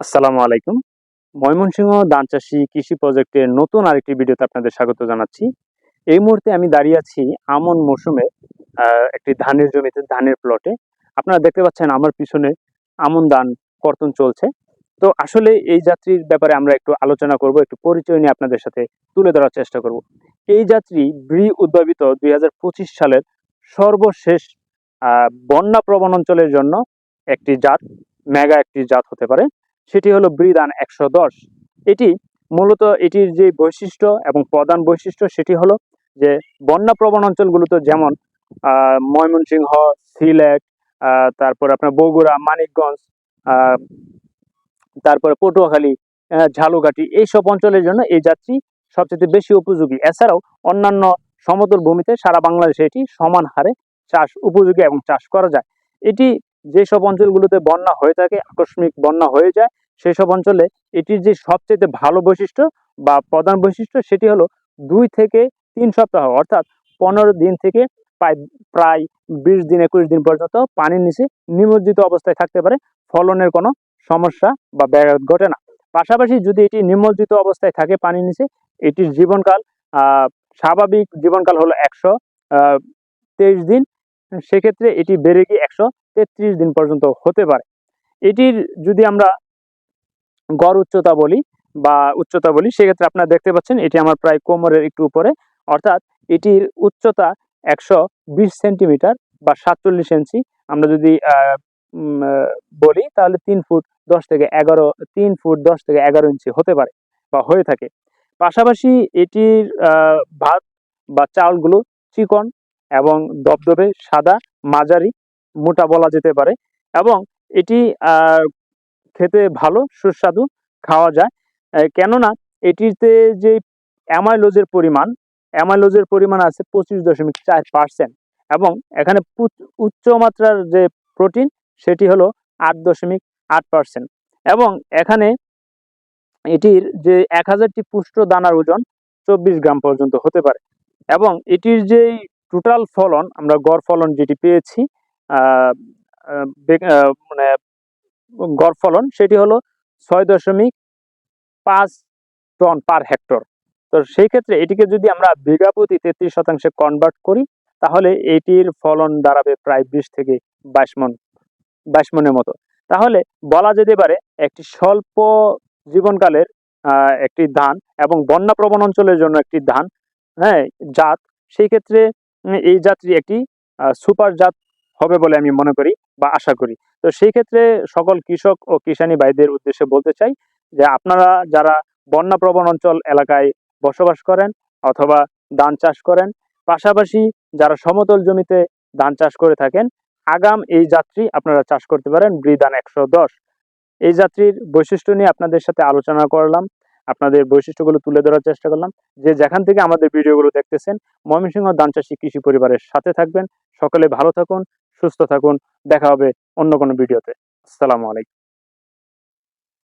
আসসালামু আলাইকুম। ময়মনসিংহ ধান চাষি কৃষি প্রজেক্টের নতুন আরেকটি ভিডিওতে আপনাদের স্বাগত জানাচ্ছি। এই মুহূর্তে আমি দাঁড়িয়ে আছি আমন মৌসুমে একটি ধানের জমিতে, ধানের প্লটে আপনারা দেখতে পাচ্ছেন আমার পিছনে আমন ধান কর্তন চলছে। তো আসলে এই যাত্রীর ব্যাপারে আমরা একটু আলোচনা করব, একটু পরিচয় নিয়ে আপনাদের সাথে তুলে ধরার চেষ্টা করব। এই যাত্রী ব্রি উদ্ভাবিত দুই হাজার পঁচিশ সালের সর্বশেষ বন্যা প্রবণ অঞ্চলের জন্য একটি জাত, মেগা একটি জাত হতে পারে। সেটি হলো ব্রিদান একশো দশ। এটি মূলত এটির যে বৈশিষ্ট্য এবং প্রধান বৈশিষ্ট্য সেটি হলো যে বন্যা প্রবণ অঞ্চলগুলোতে যেমন ময়মনসিংহ, সিলেট তারপরে আপনার বগুড়া, মানিকগঞ্জ তারপরে পটুয়াখালী ঝালুঘাটি এইসব অঞ্চলের জন্য এই যাত্রী সবচেয়ে বেশি উপযোগী। এছাড়াও অন্যান্য সমতল ভূমিতে সারা বাংলাদেশে এটি সমান হারে চাষ উপযোগী এবং চাষ করা যায়। এটি যেসব অঞ্চলগুলোতে বন্যা হয়ে থাকে, আকস্মিক বন্যা হয়ে যায় সেই সব অঞ্চলে এটির যে সবচেয়ে ভালো বৈশিষ্ট্য বা প্রধান বৈশিষ্ট্য সেটি হলো দুই থেকে তিন সপ্তাহ, অর্থাৎ পনেরো দিন থেকে প্রায় প্রায় বিশ দিন, একুশ দিন পর্যন্ত পানির নিচে নিমজ্জিত অবস্থায় থাকতে পারে। ফলনের কোনো সমস্যা বা ব্যাঘাত ঘটে না। পাশাপাশি যদি এটি নিমজ্জিত অবস্থায় থাকে পানির নিচে, এটির জীবনকাল স্বাভাবিক জীবনকাল হলো একশো তেইশ দিন। সেক্ষেত্রে এটি বেড়ে গিয়ে একশো তেত্রিশ দিন পর্যন্ত হতে পারে। এটির যদি আমরা গড় উচ্চতা বলি বা উচ্চতা বলি, সেক্ষেত্রে আপনারা দেখতে পাচ্ছেন এটি আমার প্রায় কোমরের একটু উপরে। অর্থাৎ এটির উচ্চতা একশো বিশ সেন্টিমিটার বা সাতচল্লিশ ইঞ্চি। আমরা যদি বলি তাহলে তিন ফুট দশ থেকে এগারো, তিন ফুট দশ থেকে এগারো ইঞ্চি হতে পারে বা হয়ে থাকে। পাশাপাশি এটির ভাত বা চাউলগুলো চিকন এবং দবদবে সাদা, মাঝারি, মোটা বলা যেতে পারে। এবং এটি খেতে ভালো, সুস্বাদু খাওয়া যায়। কেননা এটিতে যে অ্যামাইলোজের পরিমাণ অ্যামাইলোজের পরিমাণ আছে পঁচিশ দশমিক চার পার্সেন্ট এবং এখানে উচ্চ মাত্রার যে প্রোটিন সেটি হলো আট দশমিক আট পার্সেন্ট এবং এখানে এটির যে এক হাজারটি পুষ্ট দানার ওজন চব্বিশ গ্রাম পর্যন্ত হতে পারে এবং এটির যে টোটাল ফলন, আমরা গড় ফলন যেটি পেয়েছি মানে গড় ফলন সেটি হলো ছয় দশমিক পাঁচ টন পার হেক্টর। তো সেই ক্ষেত্রে এটিকে যদি আমরা বিঘা প্রতি তেত্রিশ শতাংশে কনভার্ট করি, তাহলে এটির ফলন দাঁড়াবে প্রায় বিশ থেকে বাইশ মন, বাইশ মনের মতো। তাহলে বলা যেতে পারে একটি স্বল্প জীবনকালের একটি ধান এবং বন্যা প্রবণ অঞ্চলের জন্য একটি ধান হ্যাঁ জাত। সেই ক্ষেত্রে এই জাতটি একটি সুপার জাত হবে বলে আমি মনে করি। বা আশা করি। তো সেই ক্ষেত্রে সকল কৃষক ও কিষানী ভাইদের উদ্দেশ্যে বলতে চাই যে আপনারা যারা বন্যা প্রবণ অঞ্চল এলাকায় বসবাস করেন অথবা ধান চাষ করেন, পাশাপাশি যারা সমতল জমিতে ধান চাষ করে থাকেন, আগাম এই যাত্রী আপনারা চাষ করতে পারেন ব্রিদান একশো দশ। এই যাত্রীর বৈশিষ্ট্য নিয়ে আপনাদের সাথে আলোচনা করলাম, আপনাদের বৈশিষ্ট্যগুলো তুলে ধরার চেষ্টা করলাম। যে যেখান থেকে আমাদের ভিডিওগুলো দেখতেছেন, ময়মনসিংহ ধান চাষী কৃষি পরিবারের সাথে থাকবেন। সকলে ভালো থাকুন সুস্থ থাকুন। দেখা হবে অন্য কোনো ভিডিওতে। আসসালামু আলাইকুম।